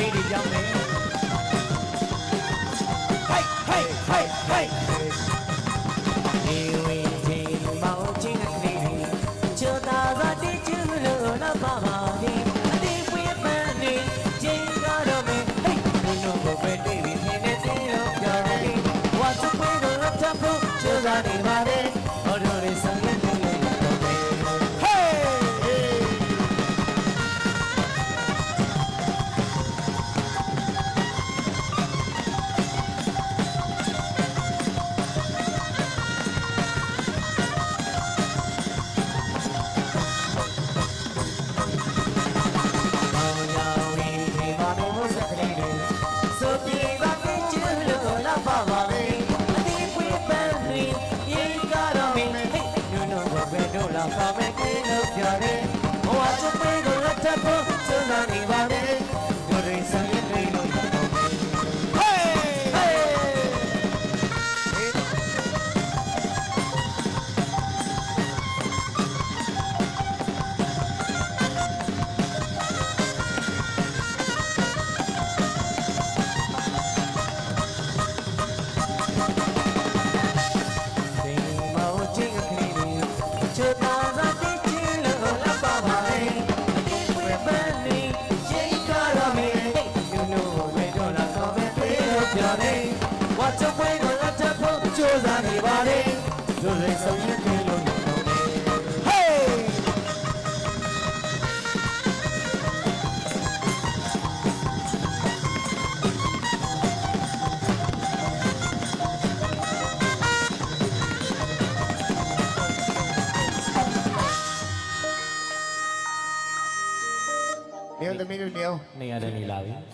လေးတွေကြောင်းတယ်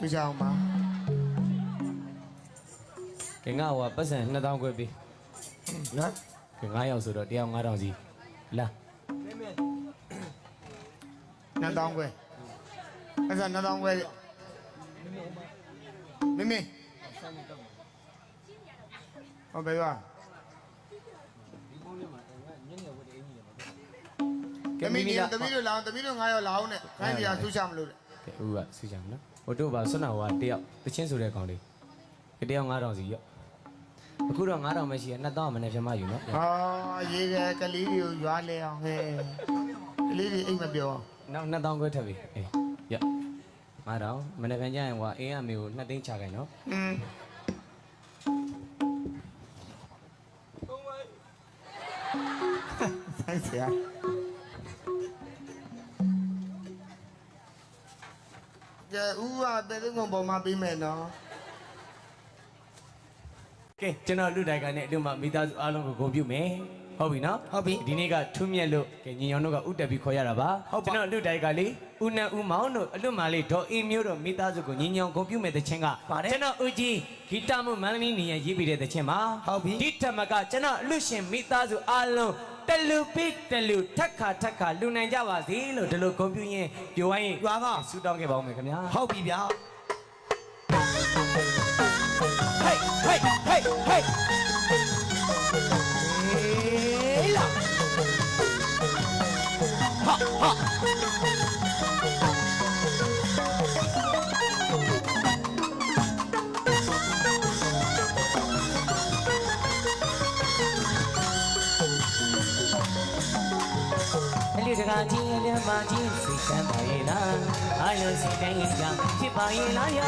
နေလာပြီသူချအောင်ပါကင်ကဟိုပတ်စံ2000ခွဲပြီနော်ကင်9ယောက်ဆိုတော့တရား9000စီလာနှစ်တောင်းခွဲအဲ့ဒါနှစ်တောင်းခွဲမင်းမင်းဟောဘယ်သွားသမီးနေသမီးတို့လာအောင်သမီးတို့ငါရောလာအောင်နဲ့ခိုင်းတရားသူချမလို့လေကဲဦးကဆူချင်မနော် ဟိုတို့ပါဆွမ်းနာဟိုကတယောက်တချင်းဆိုတဲ့ကောင်လေးကတရား9000စီရော့အခုတော့9000ပဲရှိရ2000မနဲ့ပြမယူနော်ဟာရေးတယ်ကလေးတွေကိုရွာလဲအောင်ဟဲ့ကလေးတွေအိမ်မပြောနောက်2000ခွဲထပ်ပြီအေးရော့9000မနဲ့ပြန်ကြရင်ဟိုအင်းအမေကို2သိန်းချခိုင်းနော်อืมဆိုင်ဆရာ ကျဦးကတဲ့တဲ့ငုံပေါ်မှာပြီးမယ်နော်ကဲကျွန်တော်လူတိုင်ကနဲ့အတူမှမိသားစုအားလုံးကိုဂုဏ်ပြုမယ်ဟုတ်ပြီနော်ဟုတ်ပြီဒီနေ့ကထူးမြတ်လို့ကဲညီညောင်တို့ကဥတက်ပြီးခေါ်ရတာပါဟုတ်ပါကျွန်တော်လူတိုင်ကလေဦးနဲ့ဦးမောင်တို့အလွတ်မှလေးဒေါ်အင်းမျိုးတို့မိသားစုကိုညီညောင်ဂုဏ်ပြုမဲ့တဲ့ချင်းကပါတယ်ကျွန်တော်ဦးကြီးဂီတမှုမန္တလေးနေရရေးပြီးတဲ့တဲ့ချင်းပါဟုတ်ပြီဒီထက်မကကျွန်တော်အလွတ်ရှင်မိသားစုအားလုံး တလူပိတလူထက်ခါထက်ခါလူနိုင်ကြပါစေလို့ဒီလိုဂုဏ်ပြုရင်းပြောဝိုင်းရင်ရွာကဆူတောင်းခဲ့ပါဦးမယ်ခင်ဗျာဟုတ်ပြီဗျာဟေးဟေးဟေးဟေးဟေးလာဟာဟာ ကြီးအလမကြီးစိတ်ချမ်းပါရဲ့လားအလုံးစိတ်တိုင်းကြောင့်ဖြစ်ပါရဲ့လားယ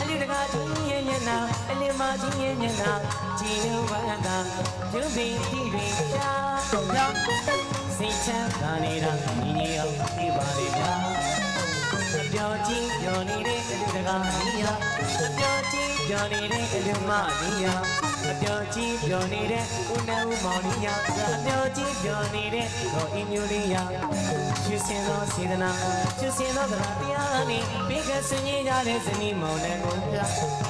အလူတကာကြီးရဲ့ညနာအလမကြီးရဲ့ညနာကြည်လူဝမ်းသာကျုပ်ပင်ကြည့်ရင်ရှာစိတ်ချမ်းသာနေတာညီညီအောင်ပြပါလေဗျာအပြောကြီးပြောနေတဲ့အလူတကာကြီးယာအပြောကြီးပြောနေတဲ့အလူမကြီးယာ အပြောကြီးပြောနေတဲ့ဦးနဲ့ဦးမောင်ကြီးယာအပြောကြီးပြောနေတဲ့တော့အင်းမျိုးလေးယာချစ်စင်သောစေတနာချစ်စင်သောတရားတရားနဲ့ဘေကစင်ကြီးကြတဲ့ဇနီးမောင်နဲ့ကိုပြ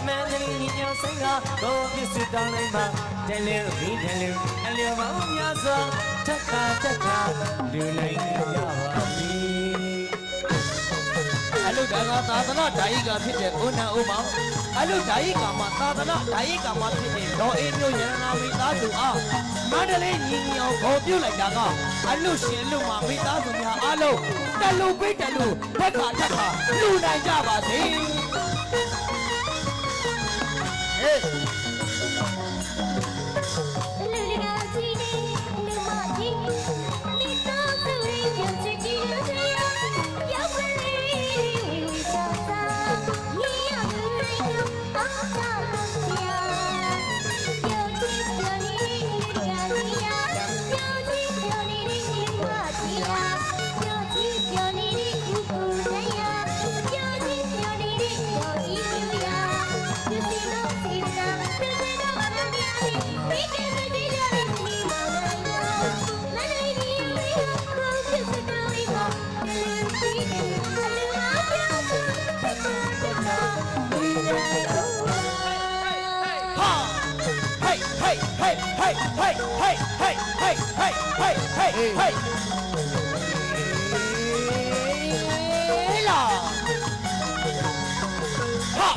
မန္တလေးညီညွတ်စိတ်ကဘောပြစ်စတောင်းလိုက်ပါတလူဘီတလူအလျော်မောင်များစွာထက်ခါထက်ခါလူနိုင်ကြပါပြီသာသနာဓာယိကဖြစ်တဲ့ဦးနံဦးမောင် အလုဓာယိကမှာသာသနာဓာယိကမှာဖြစ်တဲ့ဒေါ်အေးမျိုးရတနာမိသားစုအားမန္တလေးညီညီအောင်ဂုဏ်ပြုလိုက်တာကအလုရှင်အလုမှာမိသားစုများအားလုံးတလူပိတ်တလူဘက်ကထက်ခါလူနိုင်ကြပါစေဟေး ဟေးဟေးဟေးဟေးဟေးဟေးဟေးဟေးဟေးဟေးဟေးဟေးဟေးလာဟာ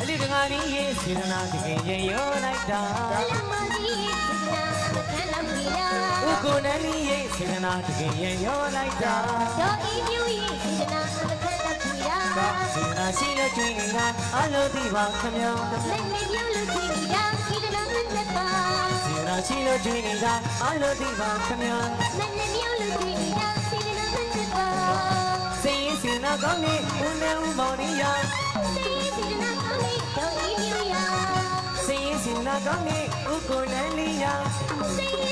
အလိတကာနီးရဲ့စေတနာတကယ်ရင်ရောလိုက်တာလမကြီးစနာမခံလို့ရဥ ကိုနန်းကြီးရဲ့စေတနာတကယ်ရင်ရောလိုက်တာဒေါ်ဤမြူရဲ့စေတနာအမထက်တကူရာစေတနာရှိလို့ကျွေးနေတာအလိုသိပါခမယောခမယောလက်နဲ့ပြုလို့ကျွေးနေတာစေတနာနဲ့လက်ပါစေတနာရှိလို့ကျွေးနေတာအလိုသိပါခမယောလက်နဲ့ပြုလို့ကျွေးနေတာစေတနာနဲ့လက်ပါစေရင်စေနာကောင်းနေဦးနဲ့ဦးမောင်ရီယာစေရင်စေနာကောင်းနေဒေါ်ဤမြူရာစေရင်စေနာကောင်းနေဦးကိုနန်းလေးယာစေရင်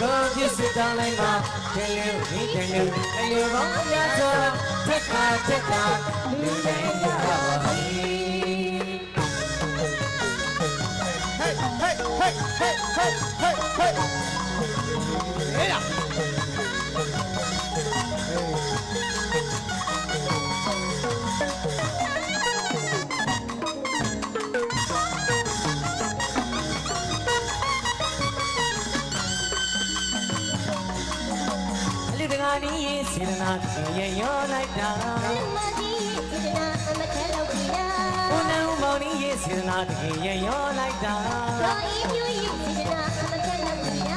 ကိုပြစ်စစ်တောင်းလိုက်ပါတယ်လေဒီတယ်လေအလိုကောင်းရသောထက်ခါထက်ခါလူတို စေတနာရေရောလိုက်တာလမကြီးစနာမခံလို့ရဘုန်းတော်မောင်နီးရေးစေတနာတကယ်ရေရောလိုက်တာတော့ဤမျိုးဤစနာမခံလို့ရ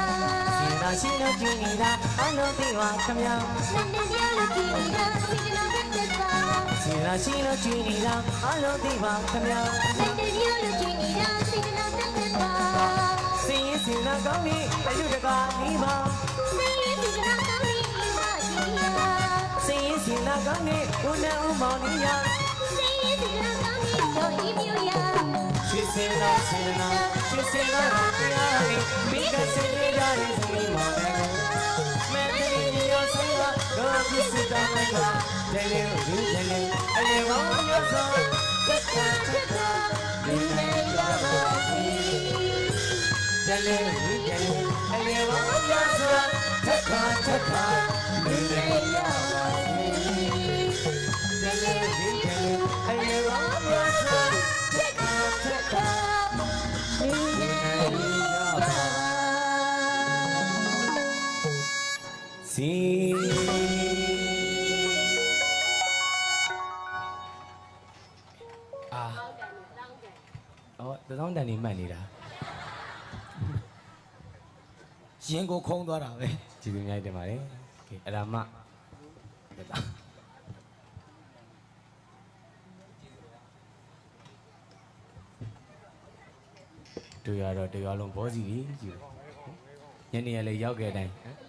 စေတနာရှိလို့ကြည့်နေတာအလုံးသိပါခမောလက်နေမျိုးလို့ကြည့်ရဤစနာမသက်ပါစေတနာရှိလို့ကြည့်နေတာအလုံးသိပါခမောလက်နေမျိုးလို့ကြည့်ရဤစနာမသက်ပါစေရင်စေတနာကောင်းနေအလူတကာနီးပါစေစနာကောင်းလေးမကြီးရစေရင်စေတ နာကောင်းနေဘုန်းတော်မောင်နီးယာစေစနာကောင်းလေးတော့ဤမျိုးရချစ်စေနာစေတနာချစ်စေနာတရားနေမိကစနေကြတဲ့စိတ်မောတယ်မန္တလေးမျိုးဆိုင်မှာကိုပြစ်စစ်တောင်းလိုက်ပါတယ်လေဒီတယ်လေအလေမောင်ရသောတက်တာတက်တာဒီနေ့ရပါစီတယ်လေဒီတယ်လေအလေမောင်ရသောတက်တာတက်တာဒီနေ့ တသောင်းတန်နေမှတ်နေတာရင်ကိုခုံးသွားတာပဲကြည့်ပြမြိုက်တယ်ပါလေကဲအရာမတက်တာတို့ရတော့တရားလုံးဘောစီကြီးယူညနေရလေရောက်ခဲ့တိုင်းဟမ်